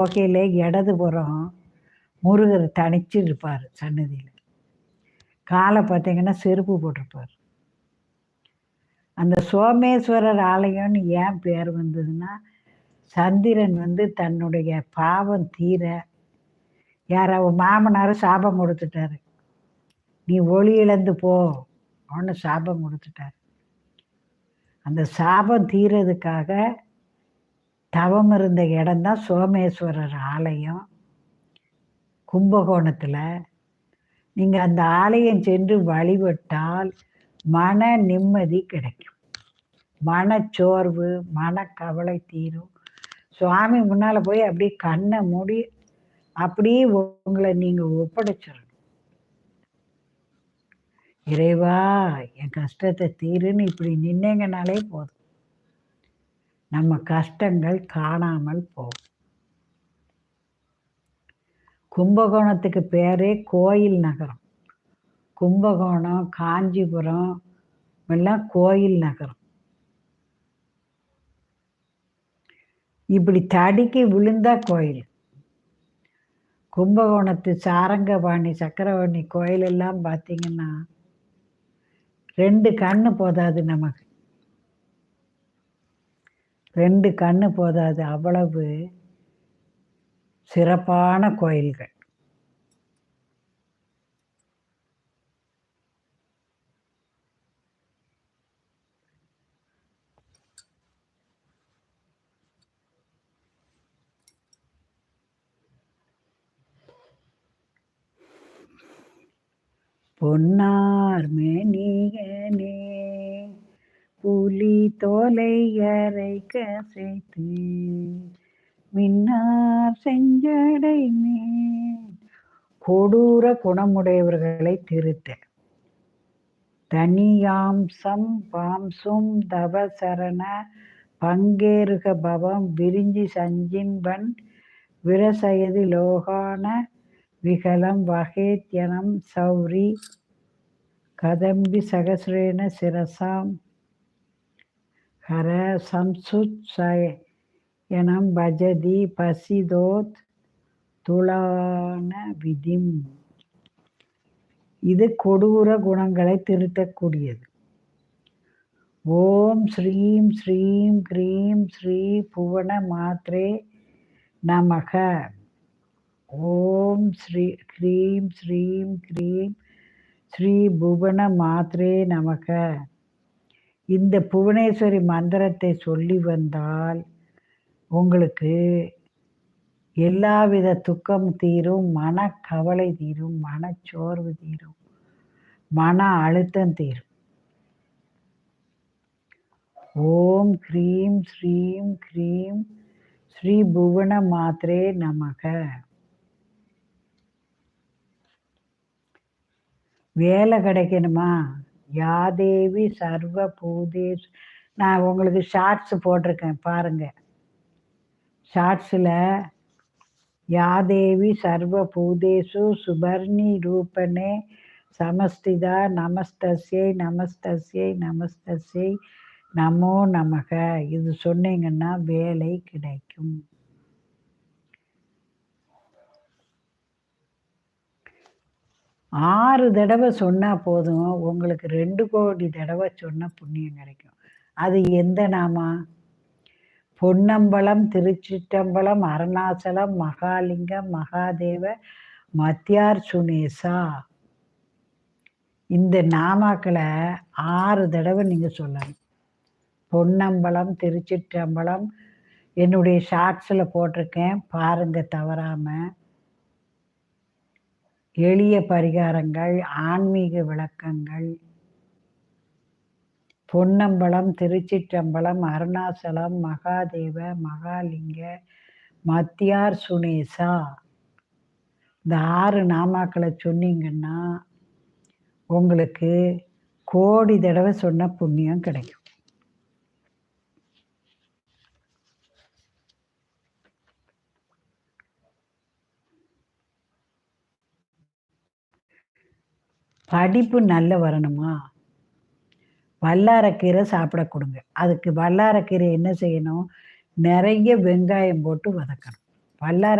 கோகையிலே இடது புறம் முருகர் தனிச்சு இருப்பார் சன்னதியில். காலை பார்த்தீங்கன்னா செருப்பு போட்டிருப்பார். அந்த சோமேஸ்வரர் ஆலயம்னு ஏன் பேர் வந்ததுன்னா சந்திரன் வந்து தன்னுடைய பாவம் தீர யாராவது மாமனார் சாபம் கொடுத்துட்டாரு. நீ ஒளி இழந்து போ அவனு சாபம் கொடுத்துட்டாரு. அந்த சாபம் தீரதுக்காக தவம் இருந்த இடம்தான் சோமேஸ்வரர் ஆலயம். கும்பகோணத்தில். நீங்கள் அந்த ஆலயம் சென்று வழிபட்டால் மன நிம்மதி கிடைக்கும். மனச்சோர்வு மனக்கவலை தீரும். சுவாமி முன்னால் போய் அப்படியே கண்ணை மூடி அப்படியே உங்களை நீங்கள் ஒப்படைச்சிடணும். இறைவா என் கஷ்டத்தை தீருன்னு இப்படி நின்னீங்கனாலே போதும். நம்ம கஷ்டங்கள் காணாமல் போகும். கும்பகோணத்துக்கு பேரே கோயில் நகரம். கும்பகோணம் காஞ்சிபுரம் எல்லாம் கோயில் நகரம். இப்படி தடிக்கு விழுந்தா கோயில். கும்பகோணத்து சாரங்கபாணி சக்கரவாணி கோயில் எல்லாம் பார்த்தீங்கன்னா ரெண்டு கண்ணு போதாது நமக்கு. ரெண்டு கண்ணு போதாது அவ்வளவு சிறப்பான கோயில்கள். பொன்னார் மேனியனே தோலை அரைக்க சேர்த்து மின்னார் செஞ்சடை மேல் கொடூர குணமுடையவர்களை திருத்த. தனியாம்சம் பாம்சும் தவசரண பங்கேறுக பவம் விரிஞ்சி சஞ்சின்பன் விரசயதி லோகான விகலம் வகேத்யனம் சௌரி கதம்பி சகசிரேன சிரசாம் ஹர சம்சுத்சயனம் பஜதி பசிதோத் துளான விதிம் இது கொடூர குணங்களை திருத்தக்கூடியது. ஓம் ஸ்ரீம் ஸ்ரீம் க்ரீம் ஸ்ரீ புவன மாத்ரே நமக. ஓம் ஸ்ரீ க்ரீம் ஸ்ரீம் க்ரீம் ஸ்ரீ புவன மாத்ரே நமக. இந்த புவனேஸ்வரி மந்திரத்தை சொல்லி வந்தால் உங்களுக்கு எல்லாவித துக்கம் தீரும் மனக்கவலை தீரும் மனச்சோர்வு தீரும் மன அழுத்தம் தீரும். ஓம் க்ரீம் ஸ்ரீம் க்ரீம் ஸ்ரீ புவன மாத்ரே நமக. வேலை கிடைக்கணுமா? யாதேவி சர்வ பூதேஷ் நான் உங்களுக்கு ஷார்ட்ஸ் போட்டிருக்கேன் பாருங்க. ஷார்ட்ஸில் யாதேவி சர்வ பூதேஷு சுபர்ணி ரூபனே சமஸ்திதா நமஸ்தஸ்யை நமஸ்தஸ்யை நமஸ்தஸ்யை நமோ நமக. இது சொன்னீங்கன்னா வேலை கிடைக்கும். ஆறு தடவை சொன்னால் போதும். உங்களுக்கு ரெண்டு கோடி தடவை சொன்ன புண்ணியம் கிடைக்கும். அது எந்த நாமா? பொன்னம்பலம் திருச்சிட்டம்பலம் அருணாச்சலம் மகாலிங்கம் மகாதேவ மத்தியார் சுனேசா இந்த நாமாக்களை ஆறு தடவை நீங்கள் சொல்லணும். பொன்னம்பலம் திருச்சிற்றம்பலம் என்னுடைய ஷார்ட்ஸில் போட்டிருக்கேன். பாருங்கள் தவறாமல் எளிய பரிகாரங்கள் ஆன்மீக விளக்கங்கள். பொன்னம்பலம் திருச்சிற்றம்பலம் அருணாச்சலம் மகாதேவ மகாலிங்க மத்தியார் சுனேசா. இந்த ஆறு நாமாக்களை சொன்னீங்கன்னா உங்களுக்கு கோடி தடவை சொன்ன புண்ணியம் கிடைக்கும். படிப்பு நல்ல வரணுமா? வல்லாரக்கீரை சாப்பிட கொடுங்க. அதுக்கு வல்லாரக்கீரை என்ன செய்யணும்? நிறைய வெங்காயம் போட்டு வதக்கணும். வல்லார